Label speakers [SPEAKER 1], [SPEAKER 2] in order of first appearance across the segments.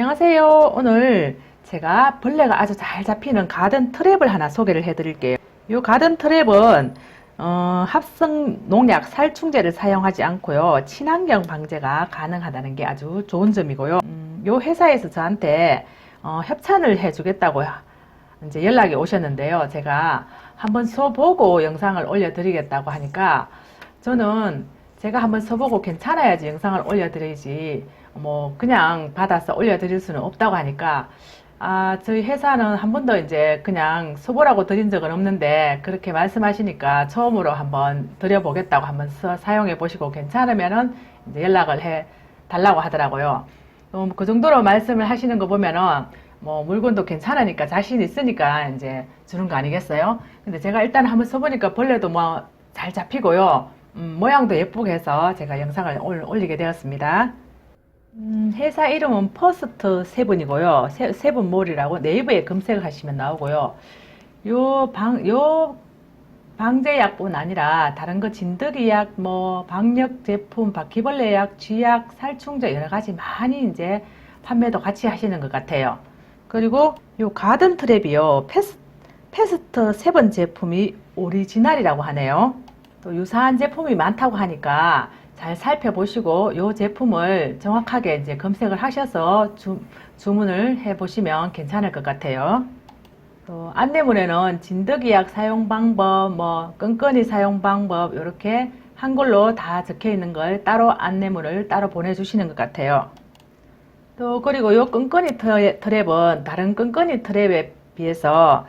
[SPEAKER 1] 안녕하세요. 오늘 제가 벌레가 아주 잘 잡히는 가든 트랩을 하나 소개를 해드릴게요. 이 가든 트랩은 어, 합성 농약 살충제를 사용하지 않고요. 친환경 방제가 가능하다는 게 아주 좋은 점이고요. 음, 이 회사에서 저한테 어, 협찬을 해주겠다고 이제 연락이 오셨는데요. 제가 한번 써보고 영상을 올려드리겠다고 하니까 저는 제가 한번 써보고 괜찮아야지 영상을 올려드리지 뭐 그냥 받아서 올려드릴 수는 없다고 하니까 아 저희 회사는 한 번도 이제 그냥 써보라고 드린 적은 없는데 그렇게 말씀하시니까 처음으로 한번 드려보겠다고 한번 써- 사용해 보시고 괜찮으면은 이제 연락을 해 달라고 하더라고요. 어, 그 정도로 말씀을 하시는 거 보면은 뭐 물건도 괜찮으니까 자신 있으니까 이제 주는 거 아니겠어요? 근데 제가 일단 한번 써보니까 벌레도 뭐 잘 잡히고요. 음, 모양도 예쁘게 해서 제가 영상을 올, 올리게 되었습니다. 음, 회사 이름은 퍼스트 세븐이고요. 세, 세븐몰이라고 네이버에 검색을 하시면 나오고요. 요 방, 요 방제약뿐 아니라 다른 거 진드기약, 뭐 방역 제품, 바퀴벌레약, 쥐약, 살충제 여러 가지 많이 이제 판매도 같이 하시는 것 같아요. 그리고 요 가든 트랩이요. 패스, 패스트 세븐 제품이 오리지널이라고 하네요. 또 유사한 제품이 많다고 하니까 잘 살펴보시고 이 제품을 정확하게 이제 검색을 하셔서 주, 주문을 해 보시면 괜찮을 것 같아요. 또 안내문에는 진드기약 사용 방법, 뭐 끈끈이 사용 방법 이렇게 한글로 다 적혀 있는 걸 따로 안내문을 따로 보내주시는 것 같아요. 또 그리고 요 끈끈이 트랩- 트랩은 다른 끈끈이 트랩에 비해서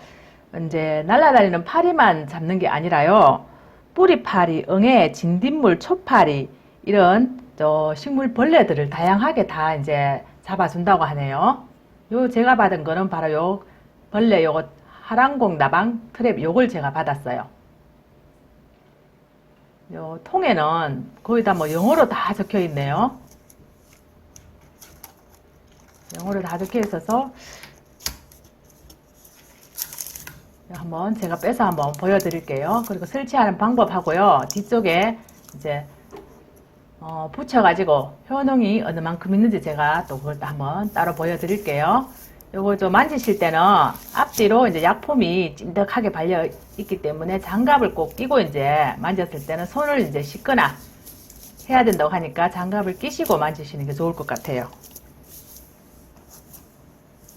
[SPEAKER 1] 이제 날아다니는 파리만 잡는 게 아니라요. 뿌리파리, 응애, 진딧물, 초파리 이런 저 식물 벌레들을 다양하게 다 이제 잡아준다고 하네요. 요 제가 받은 거는 바로 요 벌레 요거 하랑공 나방 트랩 요걸 제가 받았어요. 요 통에는 거의 다 뭐 영어로 다 적혀 있네요. 영어로 다 적혀 있어서 한번 제가 빼서 한번 보여드릴게요. 그리고 설치하는 방법하고요. 뒤쪽에 이제 어, 붙여가지고 효능이 어느 만큼 있는지 제가 또 그걸 또 한번 따로 보여드릴게요. 요거 좀 만지실 때는 앞뒤로 이제 약품이 찐득하게 발려 있기 때문에 장갑을 꼭 끼고 이제 만졌을 때는 손을 이제 씻거나 해야 된다고 하니까 장갑을 끼시고 만지시는 게 좋을 것 같아요.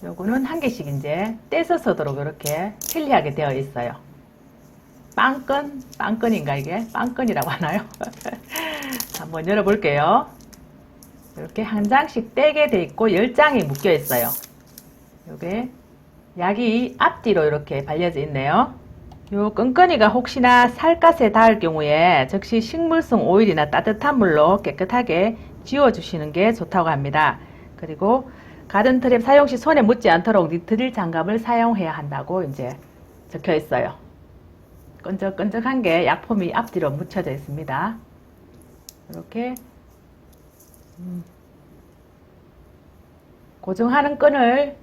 [SPEAKER 1] 요거는 한 개씩 이제 떼서 쓰도록 이렇게 편리하게 되어 있어요. 빵끈? 빵끈인가 이게? 빵끈이라고 하나요? 한번 열어볼게요. 이렇게 한 장씩 떼게 돼 있고 10장이 묶여 있어요. 요게 약이 앞뒤로 이렇게 발려져 있네요. 요 끈끈이가 혹시나 살갗에 닿을 경우에 즉시 식물성 오일이나 따뜻한 물로 깨끗하게 지워주시는 게 좋다고 합니다. 그리고 가든 트랩 사용 시 손에 묻지 않도록 니트릴 장갑을 사용해야 한다고 이제 적혀 있어요. 끈적끈적한 게 약품이 앞뒤로 묻혀져 있습니다. 이렇게 음, 고정하는 끈을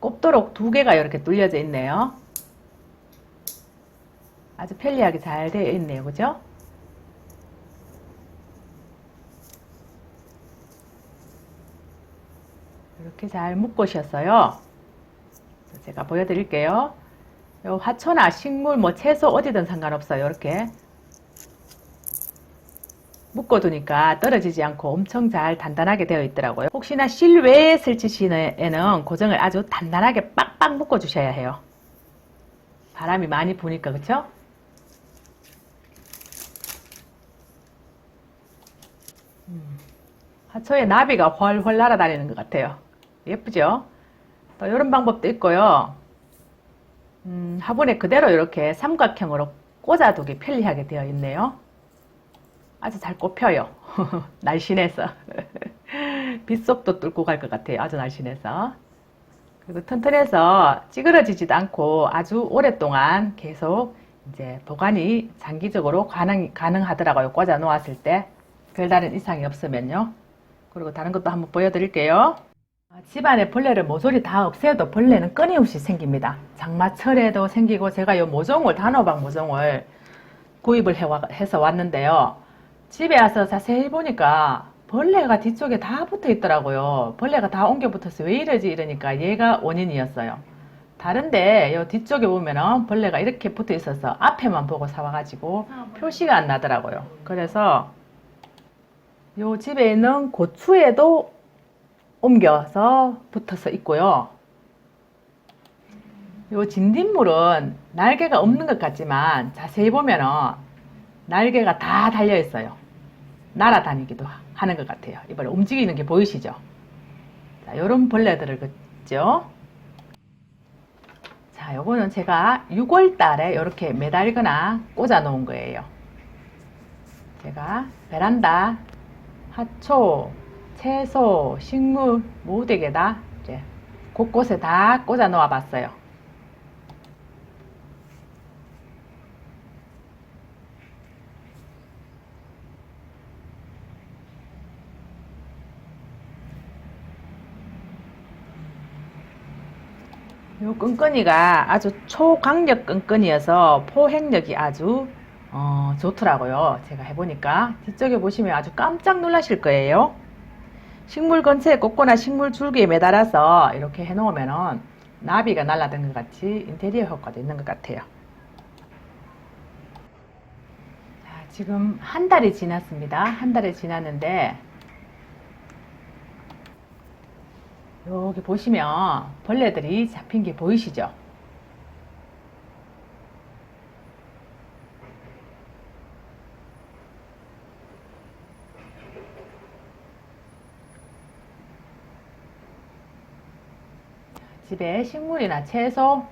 [SPEAKER 1] 꼽도록 두 개가 이렇게 뚫려져 있네요. 아주 편리하게 잘 되어 있네요. 그죠? 이렇게 잘 묶으셨어요. 제가 보여드릴게요. 요 화초나 식물, 뭐 채소 어디든 상관없어요. 이렇게 묶어두니까 떨어지지 않고 엄청 잘 단단하게 되어 있더라고요. 혹시나 실외에 설치시에는 고정을 아주 단단하게 빡빡 묶어주셔야 해요. 바람이 많이 부니까 그쵸? 음, 화초에 나비가 훨훨 날아다니는 것 같아요. 예쁘죠? 또 이런 방법도 있고요. 음, 화분에 그대로 이렇게 삼각형으로 꽂아두기 편리하게 되어 있네요. 아주 잘 꼽혀요. 날씬해서. 빗속도 뚫고 갈 것 같아요. 아주 날씬해서. 그리고 튼튼해서 찌그러지지도 않고 아주 오랫동안 계속 이제 보관이 장기적으로 가능, 가능하더라고요. 꽂아 놓았을 때. 별다른 이상이 없으면요. 그리고 다른 것도 한번 보여드릴게요. 아, 집안에 벌레를 모조리 다 없애도 벌레는 끊임없이 생깁니다. 장마철에도 생기고 제가 이 모종을 단호박 모종을 구입을 해서 왔는데요. 집에 와서 자세히 보니까 벌레가 뒤쪽에 다 붙어 있더라고요. 벌레가 다 옮겨 붙어서 왜 이러지 이러니까 얘가 원인이었어요. 다른데 요 뒤쪽에 보면은 벌레가 이렇게 붙어 있어서 앞에만 보고 사와가지고 표시가 안 나더라고요. 그래서 요 집에 있는 고추에도 옮겨서 붙어서 있고요. 요 진딧물은 날개가 없는 것 같지만 자세히 보면은 날개가 다 달려 있어요. 날아다니기도 하는 것 같아요. 이번에 움직이는 게 보이시죠? 자, 요런 벌레들을 긋죠. 자, 요거는 제가 6월 달에 이렇게 매달거나 꽂아 놓은 거예요. 제가 베란다, 화초, 채소, 식물 모두에다 이제 곳곳에 다 꽂아 놓아 봤어요. 요 끈끈이가 아주 초강력 끈끈이어서 포획력이 아주 어, 좋더라고요. 제가 해보니까 뒤쪽에 보시면 아주 깜짝 놀라실 거예요. 식물 근처에 꽂거나 식물 줄기에 매달아서 이렇게 해놓으면은 나비가 날아든 것 같이 인테리어 효과도 있는 것 같아요. 자, 지금 한 달이 지났습니다. 한 달이 지났는데 여기 보시면 벌레들이 잡힌 게 보이시죠? 집에 식물이나 채소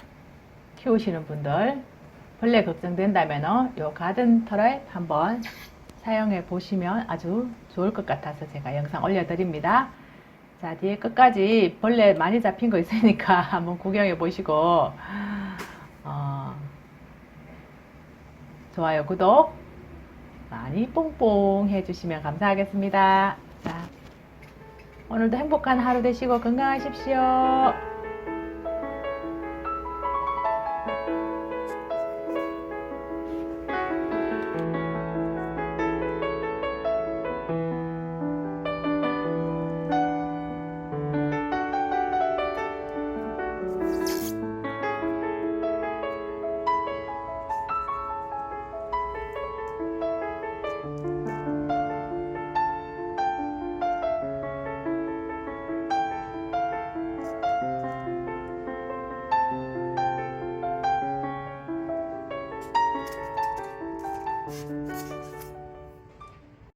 [SPEAKER 1] 키우시는 분들 벌레 걱정된다면 요 가든 터렛 한번 사용해 보시면 아주 좋을 것 같아서 제가 영상 올려드립니다. 자, 뒤에 끝까지 벌레 많이 잡힌 거 있으니까 한번 구경해 보시고, 어, 좋아요, 구독 많이 뽕뽕 해주시면 감사하겠습니다. 자, 오늘도 행복한 하루 되시고 건강하십시오.